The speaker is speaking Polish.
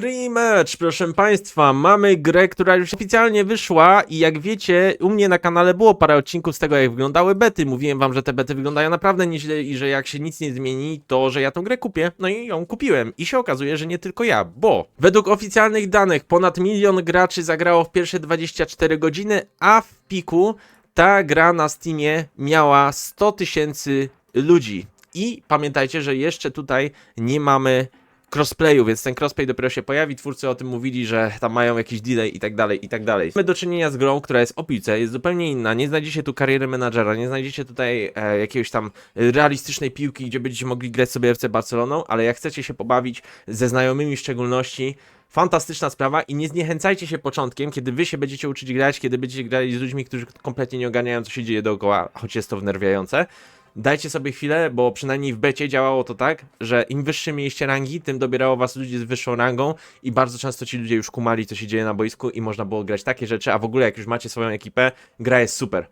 Rematch, proszę Państwa, mamy grę, która już oficjalnie wyszła i jak wiecie, u mnie na kanale było parę odcinków z tego, jak wyglądały bety. Mówiłem Wam, że te bety wyglądają naprawdę nieźle i że jak się nic nie zmieni, to że ja tą grę kupię. No i ją kupiłem. I się okazuje, że nie tylko ja, bo według oficjalnych danych ponad milion graczy zagrało w pierwsze 24 godziny, a w piku ta gra na Steamie miała 100 tysięcy ludzi. I pamiętajcie, że jeszcze tutaj nie mamy crossplayu, więc ten crossplay dopiero się pojawi. Twórcy o tym mówili, że tam mają jakiś delay i tak dalej, i tak dalej. Mamy do czynienia z grą, która jest o piłce, jest zupełnie inna. Nie znajdziecie tu kariery menadżera, nie znajdziecie tutaj e, jakiegoś tam realistycznej piłki, gdzie będziecie mogli grać sobie FC Barceloną, ale jak chcecie się pobawić ze znajomymi w szczególności, Fantastyczna sprawa i nie zniechęcajcie się początkiem, kiedy wy się będziecie uczyć grać, kiedy będziecie grali z ludźmi, którzy kompletnie nie ogarniają, co się dzieje dookoła, choć jest to wnerwiające. Dajcie sobie chwilę, bo przynajmniej w becie działało to tak, że im wyższe mieliście rangi, tym dobierało was ludzi z wyższą rangą i bardzo często ci ludzie już kumali, co się dzieje na boisku i można było grać takie rzeczy, a w ogóle jak już macie swoją ekipę, gra jest super.